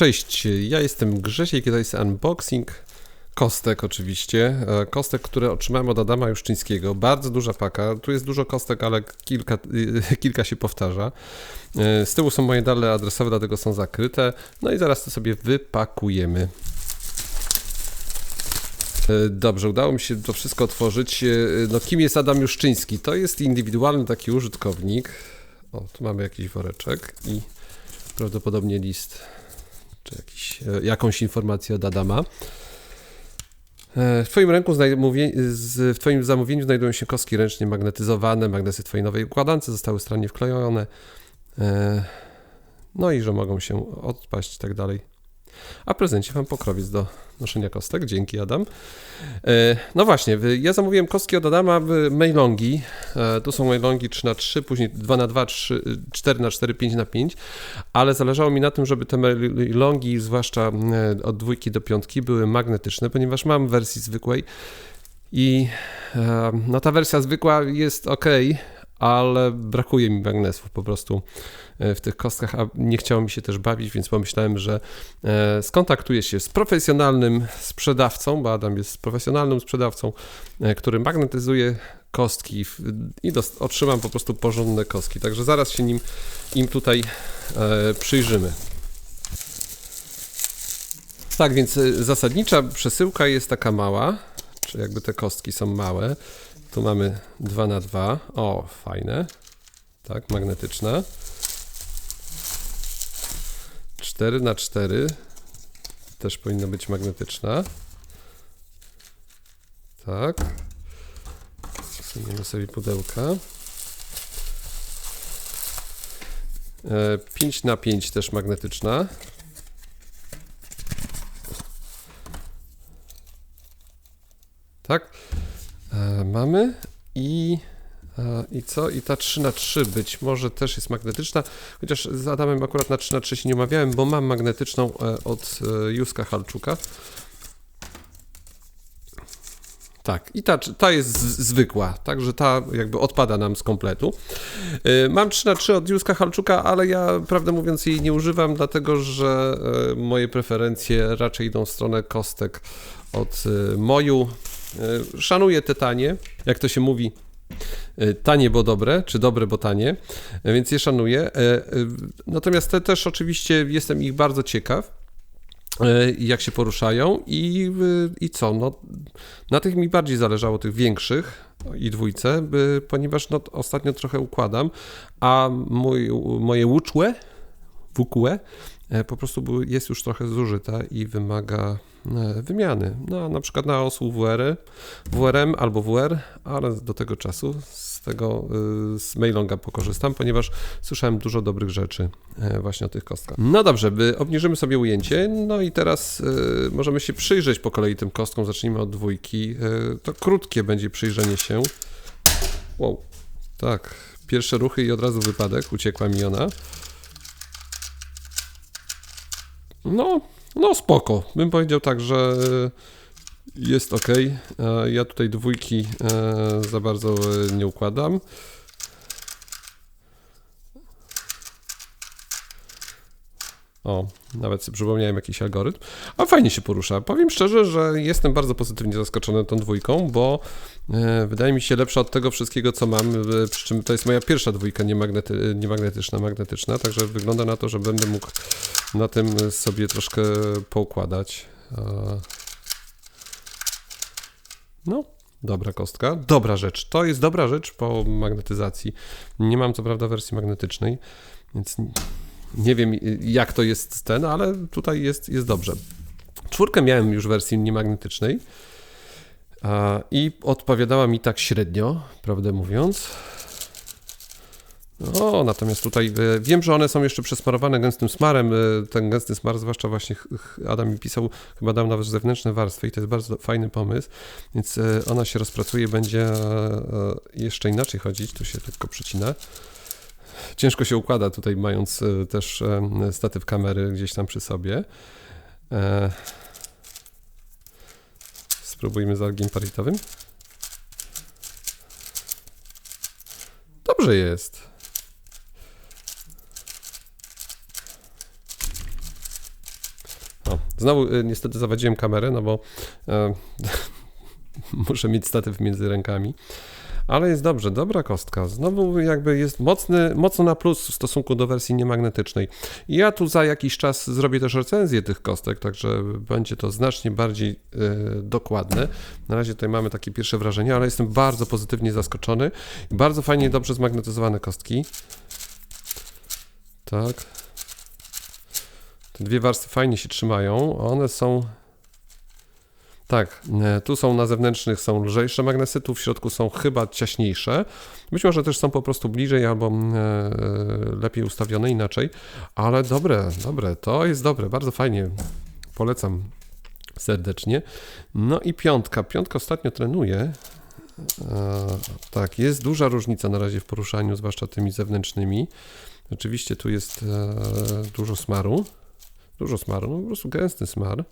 Cześć, ja jestem Grzesiek i to jest unboxing kostek oczywiście. E, Kostek, które otrzymałem od Adama Juszczyńskiego. Bardzo duża paka. Tu jest dużo kostek, ale kilka, kilka się powtarza. E, Z tyłu są moje dane adresowe, dlatego są zakryte. No i zaraz to sobie wypakujemy. E, Dobrze, udało mi się to wszystko otworzyć. E, No kim jest Adam Juszczyński? To jest indywidualny taki użytkownik. O, tu mamy jakiś woreczek i prawdopodobnie list e, jakąś informację od Adama. E, W Twoim ręku w Twoim zamówieniu znajdują się kostki ręcznie magnetyzowane, magnesy Twojej nowej układance zostały stronnie wklejone. E, No i że mogą się odpaść i tak dalej. A prezencie mam pokrowiec do noszenia kostek. Dzięki, Adam. E, No właśnie, ja zamówiłem kostki od Adama w mailongi. E, Tu są mailongi 3 na 3 później 2 na 2 3, 4 na 4 5 na 5 ale zależało mi na tym, żeby te mailongi, zwłaszcza e, od dwójki do piątki, były magnetyczne, ponieważ mam wersji zwykłej i no ta wersja zwykła jest ok, ale brakuje mi magnesów po prostu e, w tych kostkach, a nie chciało mi się też bawić, więc pomyślałem, że e, skontaktuję się z profesjonalnym sprzedawcą, bo Adam jest profesjonalnym sprzedawcą, e, który magnetyzuje kostki i otrzymam po prostu porządne kostki. Także zaraz się nim, im tutaj przyjrzymy. Tak, więc zasadnicza przesyłka jest taka mała, czy jakby te kostki są małe. Tu mamy 2 na 2 O, fajne. Tak, magnetyczna. 4 na 4 Też powinna być magnetyczna. Tak. Zasuniemy sobie pudełka. 5 na 5 też magnetyczna. Tak. E, mamy i e, i co? I ta 3 na 3 być może też jest magnetyczna, chociaż z Adamem akurat na 3 na 3 się nie umawiałem, bo mam magnetyczną e, od Józka Halczuka. Tak, i ta, ta jest zwykła, także ta jakby odpada nam z kompletu. Mam 3 na 3 od Józka Halczuka, ale ja prawdę mówiąc jej nie używam, dlatego że moje preferencje raczej idą w stronę kostek od Moju. Y, Szanuję te tanie, jak to się mówi, y, tanie bo dobre, czy dobre bo tanie, y, więc je szanuję. Natomiast te też oczywiście jestem ich bardzo ciekaw jak się poruszają i, i co, no na tych mi bardziej zależało, tych większych i dwójce, ponieważ no, ostatnio trochę układam, a mój, moje łuczłe, WQE, e, po prostu jest już trochę zużyta i wymaga e, wymiany. No, na przykład na osu WR, WRM albo WR, ale do tego czasu z tego y, z Mailonga pokorzystam, ponieważ słyszałem dużo dobrych rzeczy e, właśnie o tych kostkach. No dobrze, by obniżymy sobie ujęcie, no i teraz możemy się przyjrzeć po kolei tym kostkom. Zacznijmy od dwójki. To krótkie będzie przyjrzenie się. Wow, tak. Pierwsze ruchy i od razu wypadek. Uciekła mi ona. No, no spoko. Bym powiedział tak, że jest ok. Ja tutaj dwójki e, za bardzo e, nie układam. O, nawet sobie przypomniałem jakiś algorytm. A fajnie się porusza. Powiem szczerze, że jestem bardzo pozytywnie zaskoczony tą dwójką, bo e, wydaje mi się lepsza od tego wszystkiego, co mam. e, Przy czym to jest moja pierwsza dwójka niemagnety, niemagnetyczna, magnetyczna, także wygląda na to, że będę mógł na tym sobie troszkę poukładać. No, dobra kostka. Dobra rzecz. To jest dobra rzecz po magnetyzacji. Nie mam co prawda wersji magnetycznej, więc nie wiem jak to jest ten, ale tutaj jest, jest dobrze. Czwórkę miałem już w wersji niemagnetycznej i odpowiadała mi tak średnio, prawdę mówiąc. O, natomiast tutaj e, wiem, że one są jeszcze przesmarowane gęstym smarem. e, Ten gęsty smar, zwłaszcza właśnie Adam mi pisał, chyba dał nawet zewnętrzne warstwy i to jest bardzo fajny pomysł, więc e, ona się rozpracuje, będzie jeszcze inaczej chodzić. Tu się tylko przycina. Ciężko się układa tutaj, mając też statyw kamery gdzieś tam przy sobie. Spróbujmy z algiem paritowym. Dobrze jest. O, znowu y, niestety zawadziłem kamerę, no bo e, muszę mieć statyw między rękami. Ale jest dobrze, dobra kostka. Znowu jakby jest mocny, mocno na plus w stosunku do wersji niemagnetycznej. Ja tu za jakiś czas zrobię też recenzję tych kostek, także będzie to znacznie bardziej e, dokładne. Na razie tutaj mamy takie pierwsze wrażenia, ale jestem bardzo pozytywnie zaskoczony. Bardzo fajnie, dobrze zmagnetyzowane kostki. Tak. Dwie warstwy fajnie się trzymają. One są tak, e, tu są na zewnętrznych są lżejsze magnesy, tu w środku są chyba ciaśniejsze. Być może też są po prostu bliżej albo e, lepiej ustawione inaczej, ale dobre, dobre, to jest dobre, bardzo fajnie. Polecam serdecznie. No i piątka. Piątka ostatnio trenuje. E, tak, jest duża różnica na razie w poruszaniu, zwłaszcza tymi zewnętrznymi. Oczywiście tu jest dużo smaru. Dużo smaru, no po prostu gęsty smar. Eee,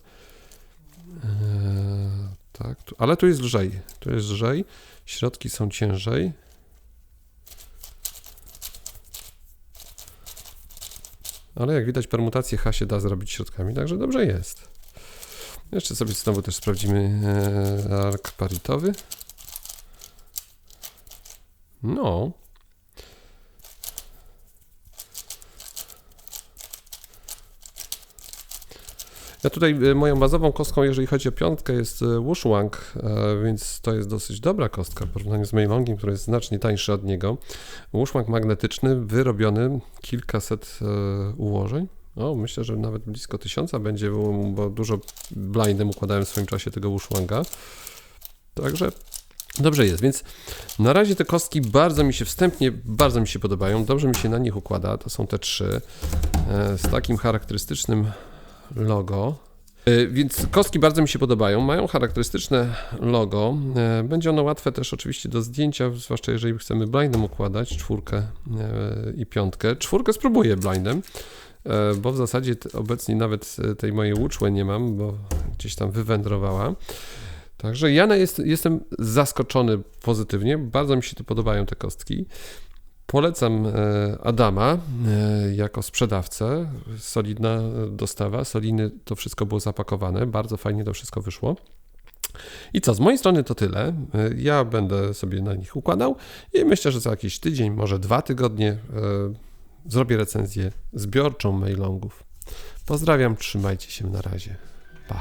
tak, tu, ale tu jest lżej. Tu jest lżej. Środki są ciężej. Ale jak widać, permutację H się da zrobić środkami, także dobrze jest. Jeszcze sobie znowu też sprawdzimy e, ark paritowy. No, Ja tutaj e, moją bazową kostką, jeżeli chodzi o piątkę, jest e, Wushwang, e, więc to jest dosyć dobra kostka w porównaniu z Meilongiem, który jest znacznie tańszy od niego. Wushwang magnetyczny, wyrobiony, kilkaset ułożeń. O, myślę, że nawet blisko tysiąca będzie, bo dużo blindem układałem w swoim czasie tego Wushwanga. Także Dobrze jest, więc na razie te kostki bardzo mi się wstępnie, bardzo mi się podobają, dobrze mi się na nich układa, to są te trzy, z takim charakterystycznym logo. E, więc kostki bardzo mi się podobają, mają charakterystyczne logo. E, będzie ono łatwe też oczywiście do zdjęcia, zwłaszcza jeżeli chcemy blindem układać czwórkę e, i piątkę. Czwórkę spróbuję blindem, bo w zasadzie obecnie nawet tej mojej łuczłe nie mam, bo gdzieś tam wywędrowała. Także ja jest, jestem zaskoczony pozytywnie, bardzo mi się tu podobają te kostki. Polecam e, Adama e, jako sprzedawcę. Solidna dostawa, solidnie to wszystko było zapakowane, bardzo fajnie to wszystko wyszło. I co, z mojej strony to tyle. E, ja będę sobie na nich układał i myślę, że za jakiś tydzień, może dwa tygodnie zrobię recenzję zbiorczą mailongów. Pozdrawiam, trzymajcie się na razie. Pa.